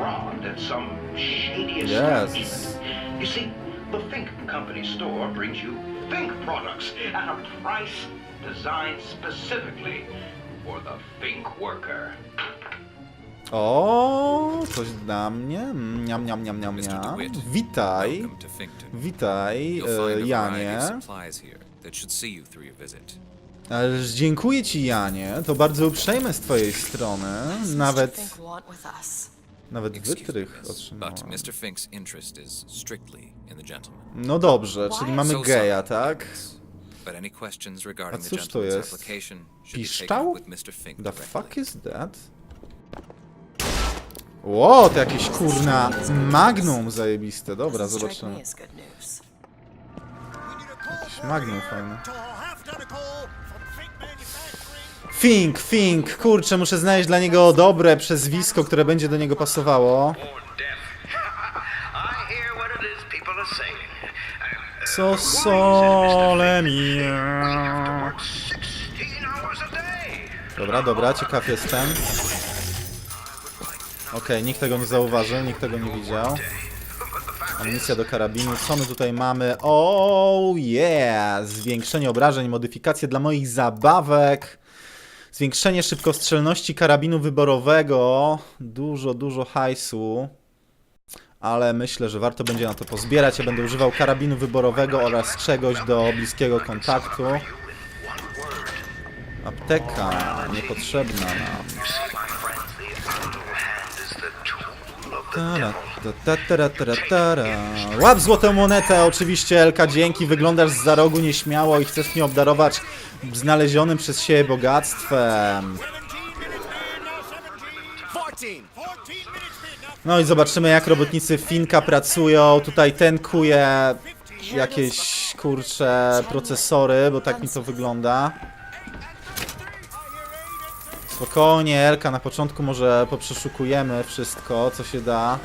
robbed at some shady Yes. establishment. You see, the Fink Company store brings you Fink products at a price designed specifically for the Fink worker. O, coś dla mnie. Mm, Niam, niam, niam, niam, Mr. niam. DeWitt, Witaj. Witaj, e, Janie. Ależ dziękuję ci, Janie. To bardzo uprzejme z twojej strony. Nawet, Nawet wytrych gentleman. No dobrze, czyli mamy geja, tak? A cóż to jest? Piszczał? The fuck is that? Ło, to jakieś kurna magnum zajebiste. Dobra, zobaczymy. Jakieś magnum fajne. Fink, Fink, kurczę, muszę znaleźć dla niego dobre przezwisko, które będzie do niego pasowało. Co sole mi. Work 16 hours a day. Dobra, dobra, ciekaw jestem. Okej, nikt tego nie zauważył, nikt tego nie widział. Amunicja do karabinu. Co my tutaj mamy? Oh yeah! Zwiększenie obrażeń, modyfikacje dla moich zabawek. Zwiększenie szybkostrzelności karabinu wyborowego. Dużo, dużo hajsu. Ale myślę, że warto będzie na to pozbierać. Ja będę używał karabinu wyborowego oraz czegoś do bliskiego kontaktu. Apteka niepotrzebna nam. Łap złotą monetę, oczywiście Elka, dzięki. Wyglądasz za rogu nieśmiało i chcesz mnie obdarować znalezionym przez siebie bogactwem. No i zobaczymy jak robotnicy Finka pracują. Tutaj ten kuje jakieś kurcze procesory, bo tak mi to wygląda. Spokojnie, Elka, na początku może poprzeszukujemy wszystko, co się da.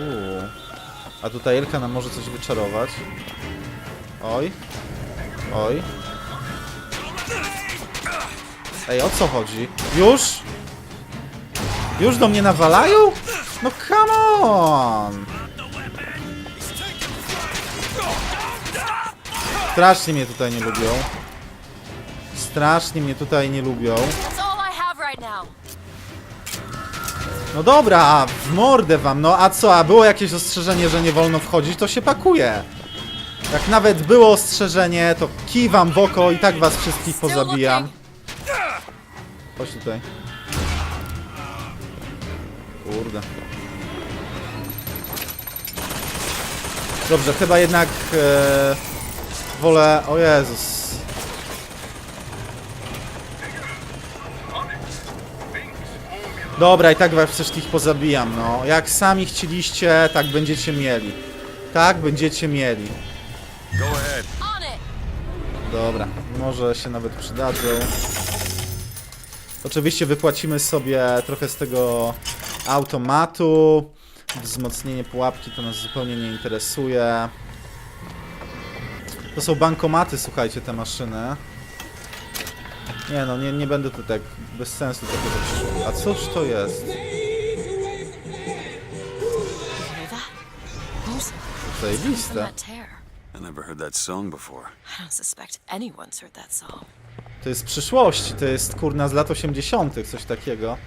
Uuu. A tutaj Elka nam może coś wyczarować. Oj. Oj. Ej, o co chodzi? Już? Już do mnie nawalają? No come on! Strasznie mnie tutaj nie lubią. Strasznie mnie tutaj nie lubią. No dobra, w mordę wam, no a co, a było jakieś ostrzeżenie, że nie wolno wchodzić, to się pakuje. Jak nawet było ostrzeżenie, to kiwam w oko i tak was wszystkich pozabijam. Chodź tutaj. Kurde. Dobrze, chyba jednak e, wolę... O Jezus. Dobra, i tak was wszystkich pozabijam, no. Jak sami chcieliście, tak będziecie mieli. Tak będziecie mieli. Dobra, może się nawet przydadzą. Oczywiście wypłacimy sobie trochę z tego automatu. Wzmocnienie pułapki to nas zupełnie nie interesuje. To są bankomaty, słuchajcie, te maszyny. Nie no, nie, nie będę tu tak bez sensu to przyszło. A cóż to jest? Zajebiste. that tear? I never heard that song before. I don't suspect anyone's heard that song. To jest z przyszłości, to jest kurna z lat 80., coś takiego.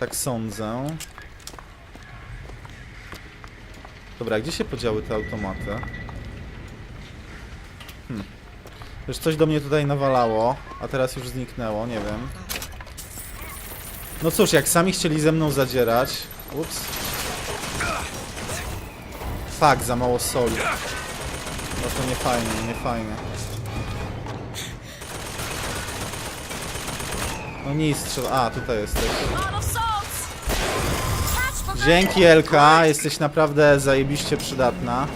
Tak sądzę. Dobra, gdzie się podziały te automaty? Hmm. Już coś do mnie tutaj nawalało, a teraz już zniknęło, nie wiem. No cóż, jak sami chcieli ze mną zadzierać... Ups. Fuck, za mało soli. No to nie fajnie, nie fajnie. No nic. A, tutaj jesteś. Dzięki Elka, jesteś naprawdę zajebiście przydatna.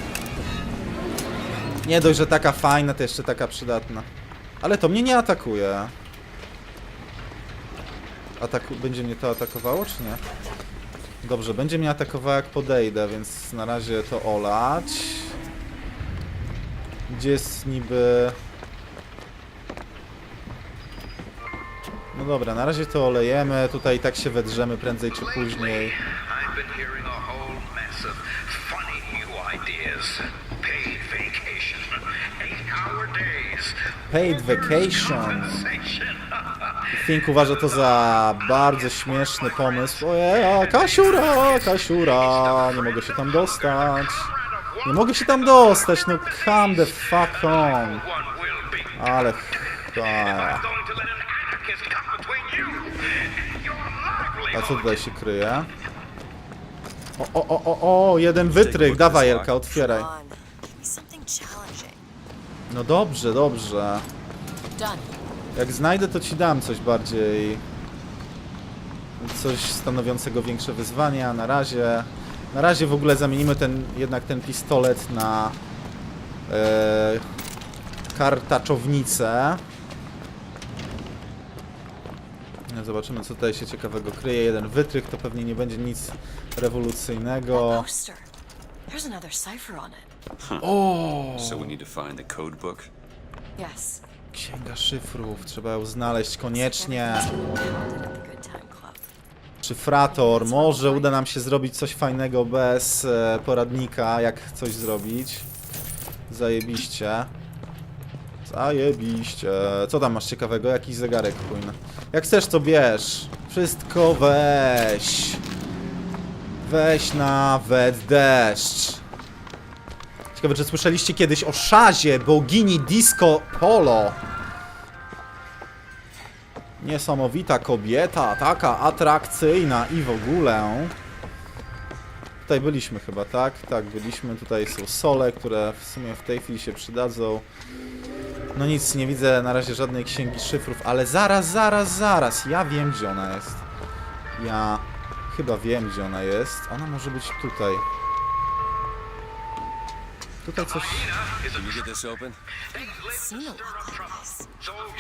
Nie dość, że taka fajna, to jeszcze taka przydatna. Ale to mnie nie atakuje. Ataku... Będzie mnie to atakowało, czy nie? Dobrze, będzie mnie atakowało jak podejdę, więc na razie to olać. Gdzie jest niby... No dobra, na razie to olejemy, tutaj i tak się wedrzemy prędzej czy później. Paid vacation. Fink uważa to za bardzo śmieszny pomysł. Ojej, Kasiura, Kasiura, nie mogę się tam dostać. Nie mogę się tam dostać, no come the fuck on. Ale... A livelihood. co tutaj się kryje? O, o, o, o, o, jeden wytrych, dawaj Elka, otwieraj. No dobrze, dobrze. Jak znajdę, to ci dam coś bardziej. Coś stanowiącego większe wyzwanie, a na razie. Na razie w ogóle zamienimy ten, jednak ten pistolet na e, kartaczownicę. No, Zobaczymy, co tutaj się ciekawego kryje. Jeden wytrych to pewnie nie będzie nic rewolucyjnego. There's another cipher on it. So we need to find the code book? Yes. Księga szyfrów, trzeba ją znaleźć koniecznie. Szyfrator, może uda nam się zrobić coś fajnego bez e, poradnika, jak coś zrobić. Zajebiście. Zajebiście. Co tam masz ciekawego? Jakiś zegarek płynny. Jak chcesz, to bierz. Wszystko weź. Weź nawet deszcz. Ciekawe, czy słyszeliście kiedyś o Szazie, bogini disco polo. Niesamowita kobieta, taka atrakcyjna i w ogóle. Tutaj byliśmy chyba, tak? Tak, byliśmy. Tutaj są sole, które w sumie w tej chwili się przydadzą. No nic, nie widzę na razie żadnej księgi szyfrów, ale zaraz, zaraz, zaraz. Ja wiem, gdzie ona jest. Ja chyba wiem, gdzie ona jest. Ona może być tutaj. Tutaj coś... Can you get this open? Seen a lock like this.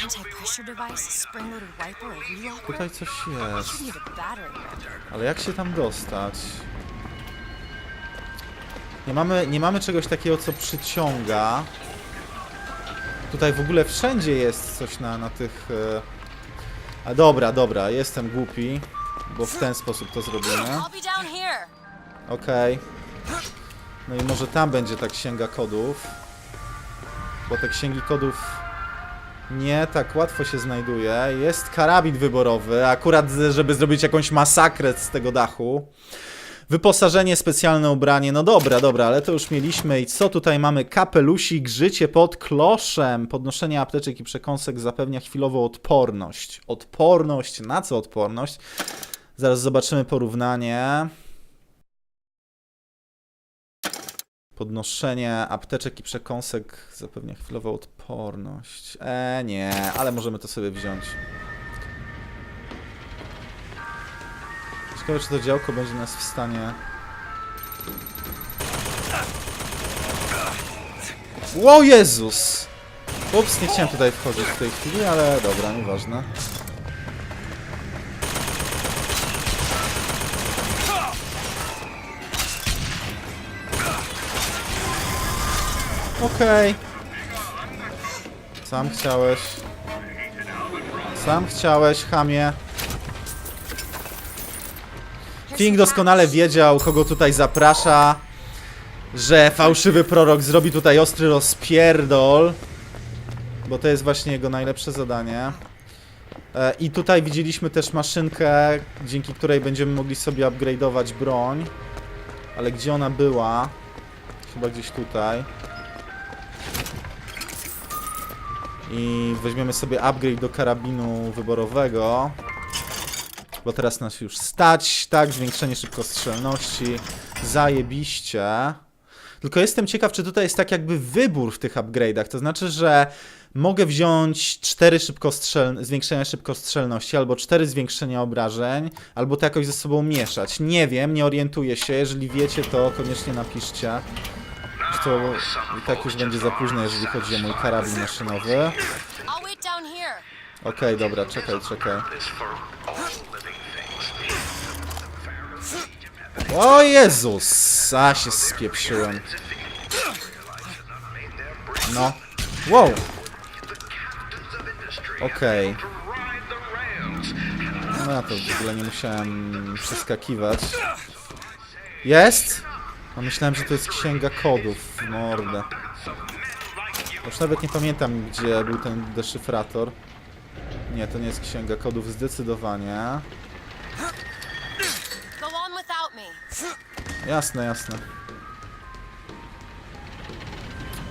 Anti-pressure device, spring-loaded wiper, a relocker. Tutaj coś jest. Should need a battery rendered. Ale jak się tam dostać? Nie mamy, nie mamy czegoś takiego, co przyciąga. Tutaj w ogóle wszędzie jest coś na, na tych... E... A dobra, dobra, jestem głupi, bo w ten sposób to zrobimy. I'll be down here. Okej. No i może tam będzie ta księga kodów. Bo te księgi kodów nie tak łatwo się znajduje. Jest karabin wyborowy, akurat żeby zrobić jakąś masakrę z tego dachu. Wyposażenie, specjalne ubranie. No dobra, dobra, ale to już mieliśmy. I co tutaj mamy? Kapelusik, życie pod kloszem. Podnoszenie apteczek i przekąsek zapewnia chwilową odporność. Odporność? Na co odporność? Zaraz zobaczymy porównanie. Podnoszenie apteczek i przekąsek zapewnia chwilową odporność. E, nie, ale możemy to sobie wziąć. Ciekawe, czy to działko będzie nas w stanie... Ło Jezus! Ups, nie chciałem tutaj wchodzić w tej chwili, ale dobra, nieważne. Okej. Sam chciałeś. Sam chciałeś, chamie. Fink doskonale wiedział, kogo tutaj zaprasza, że fałszywy prorok zrobi tutaj ostry rozpierdol, bo to jest właśnie jego najlepsze zadanie. E, I tutaj widzieliśmy też maszynkę, dzięki której będziemy mogli sobie upgrade'ować broń. Ale gdzie ona była? Chyba gdzieś tutaj. I weźmiemy sobie upgrade do karabinu wyborowego. Bo teraz nas już stać, tak, zwiększenie szybkostrzelności, zajebiście. Tylko jestem ciekaw, czy tutaj jest tak jakby wybór w tych upgrade'ach, to znaczy, że mogę wziąć 4 szybkostrzel... zwiększenia szybkostrzelności, albo 4 zwiększenia obrażeń, albo to jakoś ze sobą mieszać. Nie wiem, nie orientuję się, jeżeli wiecie, to koniecznie napiszcie. To i tak już będzie za późno, jeżeli chodzi o mój karabin maszynowy. Okej, dobra, czekaj, czekaj. O Jezus! A się spieprzyłem. No. Wow! Okej. Rails. No to w ogóle nie musiałem przeskakiwać. Jest? No myślałem, że to jest księga kodów. Mordę. Już nawet nie pamiętam, gdzie był ten deszyfrator. Nie, to nie jest księga kodów zdecydowanie. Jasne, jasne.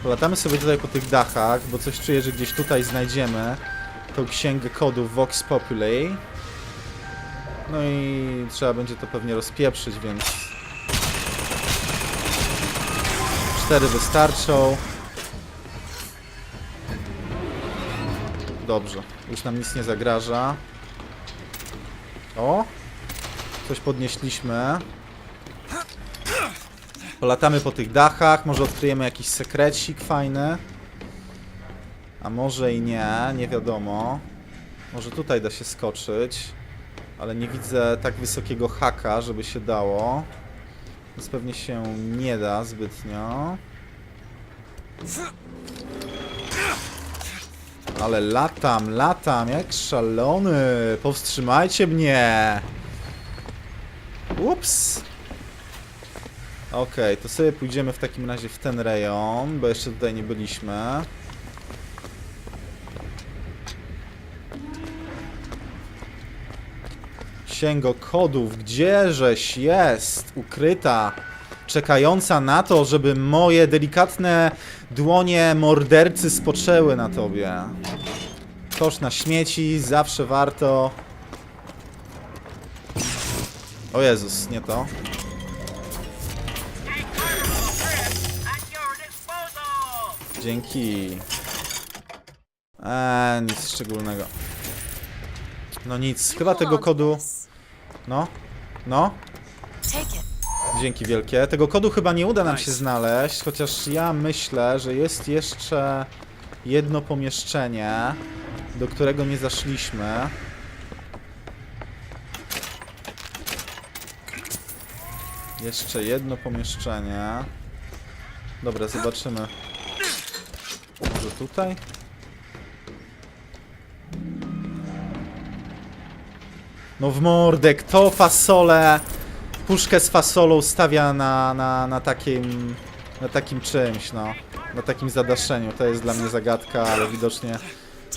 Polatamy sobie tutaj po tych dachach, bo coś czuję, że gdzieś tutaj znajdziemy tą księgę kodów Vox Populi. No i trzeba będzie to pewnie rozpieprzyć, więc... Cztery wystarczą. Dobrze, już nam nic nie zagraża. O! Coś podnieśliśmy. Polatamy po tych dachach, może odkryjemy jakiś sekrecik fajny. A może i nie, nie wiadomo. Może tutaj da się skoczyć. Ale nie widzę tak wysokiego haka, żeby się dało. Więc pewnie się nie da zbytnio. Ale latam, latam, jak szalony. Powstrzymajcie mnie. Ups. Okej, to sobie pójdziemy w takim razie w ten rejon, bo jeszcze tutaj nie byliśmy. Księgo kodów, gdzieżeś jest ukryta, czekająca na to, żeby moje delikatne dłonie mordercy spoczęły na tobie. Kosz na śmieci, zawsze warto. O Jezus, nie to. Dzięki. Eee, nic szczególnego. No nic, chyba tego kodu... No, no, dzięki wielkie. Tego kodu chyba nie uda nam się znaleźć, chociaż ja myślę, że jest jeszcze jedno pomieszczenie, do którego nie zaszliśmy. Jeszcze jedno pomieszczenie. Dobra, zobaczymy. Może tutaj? No w mordę, kto fasolę, puszkę z fasolą stawia na, na, na takim, na takim czymś, no. Na takim zadaszeniu. To jest dla mnie zagadka, ale widocznie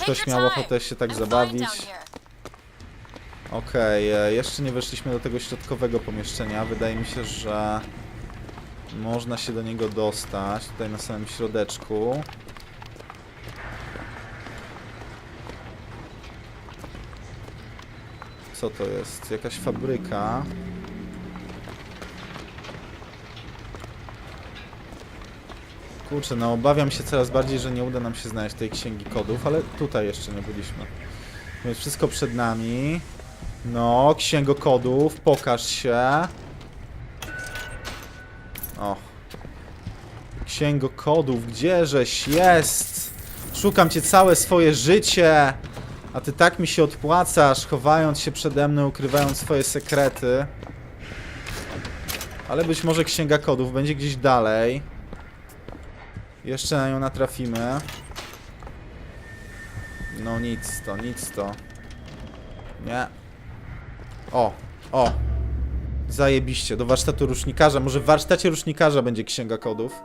ktoś miał ochotę się tak zabawić. Okej, e, jeszcze nie weszliśmy do tego środkowego pomieszczenia. Wydaje mi się, że można się do niego dostać. Tutaj na samym środeczku. Co to jest? Jakaś fabryka. Kurczę, no obawiam się coraz bardziej, że nie uda nam się znaleźć tej księgi kodów, ale tutaj jeszcze nie byliśmy. Więc wszystko przed nami. No, księgo kodów, pokaż się. O. Księgo kodów, gdzieżeś jest? Szukam cię całe swoje życie. A ty tak mi się odpłacasz, chowając się przede mną, ukrywając swoje sekrety. Ale być może księga kodów będzie gdzieś dalej. Jeszcze na nią natrafimy. No nic to, nic to. Nie. O, o. Zajebiście, do warsztatu rusznikarza. Może w warsztacie rusznikarza będzie księga kodów.